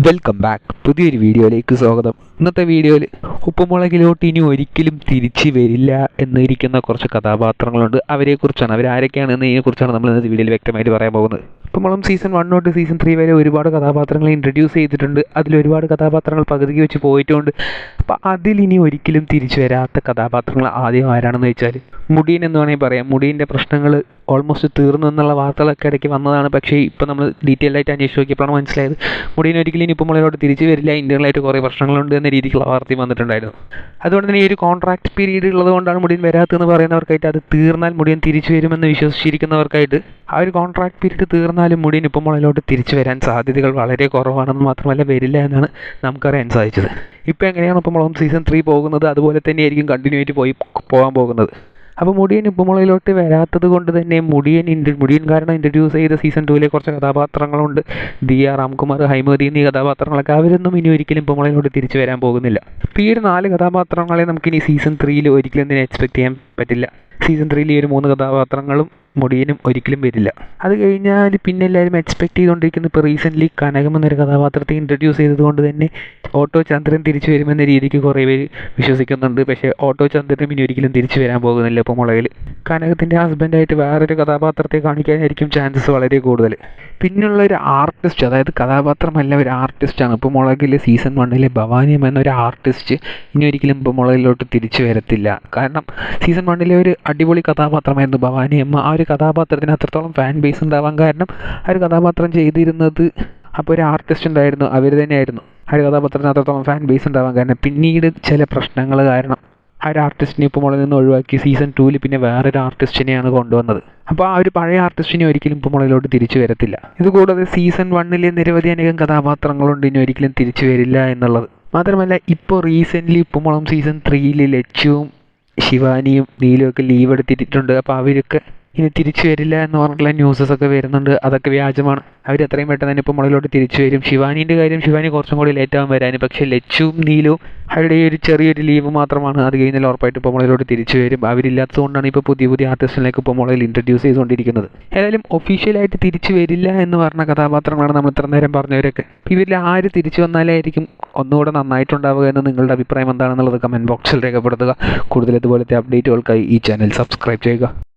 Welcome back പുതിയൊരു വീഡിയോയിലേക്ക് സ്വാഗതം. ഇന്നത്തെ വീഡിയോയിൽ ഉപ്പുമുളകിലോട്ട് ഇനി ഒരിക്കലും തിരിച്ചു വരില്ല എന്നിരിക്കുന്ന കുറച്ച് കഥാപാത്രങ്ങളുണ്ട്. അവരെക്കുറിച്ചാണ് അവരാരൊക്കെയാണ് എന്നതിനെക്കുറിച്ചാണ് നമ്മൾ ഇന്നത്തെ വീഡിയോയിൽ വ്യക്തമായിട്ട് പറയാൻ പോകുന്നത്. ഉപ്പുമുളം സീസൺ വൺ തൊട്ട് സീസൺ ത്രീ വരെ ഒരുപാട് കഥാപാത്രങ്ങളെ ഇൻട്രൊഡ്യൂസ് ചെയ്തിട്ടുണ്ട്. അതിൽ ഒരുപാട് കഥാപാത്രങ്ങൾ പകുതിക്ക് വെച്ച് പോയിട്ടുണ്ട്. അപ്പോൾ അതിലിനി ഒരിക്കലും തിരിച്ചു വരാത്ത കഥാപാത്രങ്ങൾ ആദ്യം ആരാണെന്ന് വെച്ചാൽ മുടിയൻ എന്ന് വേണമെങ്കിൽ പറയാം. മുടിയന്റെ പ്രശ്നങ്ങൾ ഓൾമോസ്റ്റ് തീർന്നു എന്നുള്ള വാർത്തകളൊക്കെ ഇടയ്ക്ക് വന്നതാണ്. പക്ഷേ ഇപ്പോൾ നമ്മൾ ഡീറ്റെയിൽ ആയിട്ട് അന്വേഷിച്ച് നോക്കിയപ്പോഴാണ് മനസ്സിലായത്. മുടിയൻ ഒരിക്കലും ഇനി നമ്മളോട് തിരിച്ചു വരില്ല. ഇന്ത്യകളായിട്ട് കുറേ പ്രശ്നങ്ങളുണ്ട് എന്ന രീതിക്കുള്ള വാർത്തയും വന്നിട്ടുണ്ടായിരുന്നു. അതുകൊണ്ട് തന്നെ ഈ ഒരു കോൺട്രാക്ട് പീരീഡ് ഉള്ളതുകൊണ്ടാണ് മുടിയൻ വരാത്തതെന്ന് പറയുന്നവർക്കായിട്ട് അത് തീർന്നാൽ മുടിയൻ തിരിച്ചു വരുമെന്ന് വിശ്വസിച്ചിരിക്കുന്നവർക്കായിട്ട് ആ ഒരു കോൺട്രാക്ട് പീരീഡ് തീർന്നാലും മുടിയൻ ഉപ്പുമുളകിലോട്ട് തിരിച്ചു വരാൻ സാധ്യതകൾ വളരെ കുറവാണെന്ന് മാത്രമല്ല വരില്ല എന്നാണ് നമുക്കറിയാൻ സാധിച്ചത്. ഇപ്പോൾ എങ്ങനെയാണ് ഉപ്പുമുളകും സീസൺ ത്രീ പോകുന്നത്? അതുപോലെ തന്നെയായിരിക്കും കണ്ടിന്യൂ ആയിട്ട് പോയി പോകാൻ പോകുന്നത്. അപ്പോൾ മുടിയൻ ഉപ്പുമുളയിലോട്ട് വരാത്തത് കൊണ്ട് തന്നെ മുടിയൻ ഇൻട്ര മുടിയൻ കാരണം ഇൻട്രൊഡ്യൂസ് ചെയ്ത സീസൺ ടൂവിലെ കുറച്ച് കഥാപാത്രങ്ങളുണ്ട്. ദിയ രാംകുമാർ ഹൈമതി എന്നീ കഥാപാത്രങ്ങളൊക്കെ അവരൊന്നും ഇനി ഒരിക്കലും ഉപ്പുമുളയിലോട്ട് തിരിച്ചു വരാൻ പോകുന്നില്ല. അപ്പോൾ ഈ ഒരു നാല് കഥാപാത്രങ്ങളെ നമുക്കിനി സീസൺ ത്രീയിൽ ഒരിക്കലും തന്നെ എക്സ്പെക്ട് ചെയ്യാൻ പറ്റില്ല. സീസൺ ത്രീയിൽ ഈ ഒരു മൂന്ന് കഥാപാത്രങ്ങളും മുടിയനും ഒരിക്കലും വരില്ല. അത് കഴിഞ്ഞാൽ പിന്നെ എല്ലാവരും എക്സ്പെക്ട് ചെയ്തുകൊണ്ടിരിക്കുന്ന ഇപ്പോൾ റീസെന്റ്ലി കനകം എന്നൊരു കഥാപാത്രത്തെ ഇൻട്രൊഡ്യൂസ് ചെയ്തതുകൊണ്ട് തന്നെ ഓട്ടോ ചന്ദ്രൻ തിരിച്ചു വരുമെന്ന രീതിക്ക് കുറേ പേര് വിശ്വസിക്കുന്നുണ്ട്. പക്ഷേ ഓട്ടോ ചന്ദ്രനും ഇനി ഒരിക്കലും തിരിച്ചു വരാൻ പോകുന്നില്ല ഇപ്പോൾ മുളകിൽ കനകത്തിന്റെ ഹസ്ബൻഡായിട്ട് വേറൊരു കഥാപാത്രത്തെ കാണിക്കാനായിരിക്കും ചാൻസസ് വളരെ കൂടുതൽ പിന്നുള്ള ഒരു ആർട്ടിസ്റ്റ് അതായത് കഥാപാത്രമല്ല ഒരു ആർട്ടിസ്റ്റാണ് ഇപ്പോൾ മുളകിലെ സീസൺ വണ്ണിലെ ഭവാനിയം എന്നൊരു ആർട്ടിസ്റ്റ് ഇനി ഒരിക്കലും ഇപ്പോൾ മുളകിലോട്ട് തിരിച്ചു വരത്തില്ല. കാരണം സീസൺ വണ്ണിലെ ഒരു അടിപൊളി കഥാപാത്രമായിരുന്നു ഭവാനിയമ്മ ആ ഒരു കഥാപാത്രത്തിന് അത്രത്തോളം ഫാൻ ബേസ് ഉണ്ടാവാൻ കാരണം ആ ഒരു കഥാപാത്രം ചെയ്തിരുന്നത് അപ്പോൾ ഒരു ആർട്ടിസ്റ്റ് ഉണ്ടായിരുന്നു അവർ തന്നെയായിരുന്നു. ആ ഒരു കഥാപാത്രത്തിന് അത്രത്തോളം ഫാൻ ബേസ് ഉണ്ടാവാൻ കാരണം പിന്നീട് ചില പ്രശ്നങ്ങൾ കാരണം ആ ഒരു ആർട്ടിസ്റ്റിനെ ഇപ്പോൾ മുകളിൽ നിന്ന് ഒഴിവാക്കി സീസൺ ടൂവിൽ പിന്നെ വേറൊരു ആർട്ടിസ്റ്റിനെയാണ് കൊണ്ടുവന്നത്. അപ്പോൾ ആ ഒരു പഴയ ആർട്ടിസ്റ്റിനെ ഒരിക്കലും ഇപ്പോൾ മുകളിലോട്ട് തിരിച്ചു വരത്തില്ല. ഇതുകൂടാതെ സീസൺ വണ്ണിലെ നിരവധി അനേകം കഥാപാത്രങ്ങളുണ്ട് ഇനി ഒരിക്കലും തിരിച്ചു വരില്ല എന്നുള്ളത്. മാത്രമല്ല ഇപ്പോൾ റീസെന്റ്ലി ഉപ്പുമുളം സീസൺ ത്രീയിൽ ലച്ചുവും ശിവാനിയും നീലുമൊക്കെ ലീവ് എടുത്തിട്ടുണ്ട്. അപ്പോൾ അവരൊക്കെ ഇനി തിരിച്ചു വരില്ല എന്ന് പറഞ്ഞിട്ടുള്ള ന്യൂസസ് ഒക്കെ വരുന്നുണ്ട്. അതൊക്കെ വ്യാജമാണ്. അവർ എത്രയും പെട്ടെന്ന് തന്നെ ഇപ്പോൾ മുകളിലോട്ട് തിരിച്ചു വരും. ശിവാനീന്റെ കാര്യം ശിവാനി കുറച്ചും കൂടി ലേറ്റ് ആകും വരാൻ പക്ഷേ ലച്ചുവും നീലും അവരുടെ ഈ ഒരു ചെറിയൊരു ലീവ് മാത്രമാണ്. അത് കഴിഞ്ഞാൽ ഉറപ്പായിട്ട് ഇപ്പോൾ മുകളിലോട്ട് തിരിച്ചു വരും. അവരില്ലാത്തതുകൊണ്ടാണ് ഇപ്പോൾ പുതിയ പുതിയ ആർട്ടിസ്റ്റിലേക്ക് ഇപ്പോൾ മുകളിൽ ഇൻട്രൊഡ്യൂസ് ചെയ്തുകൊണ്ടിരിക്കുന്നത്. ഏതായാലും ഒഫീഷ്യലായിട്ട് തിരിച്ചു വരില്ല എന്ന് പറഞ്ഞ കഥാപാത്രങ്ങളാണ് നമ്മൾ ഇത്ര നേരം പറഞ്ഞവരൊക്കെ. ഇവരിൽ ആര് തിരിച്ചു വന്നാലായിരിക്കും ഒന്നുകൂടെ നന്നായിട്ടുണ്ടാവുക എന്ന് നിങ്ങളുടെ അഭിപ്രായം എന്താണെന്നുള്ളത് കമന്റ് ബോക്സിൽ രേഖപ്പെടുത്തുക. കൂടുതൽ ഇതുപോലത്തെ അപ്ഡേറ്റുകൾക്കായി ഈ ചാനൽ സബ്സ്ക്രൈബ് ചെയ്യുക.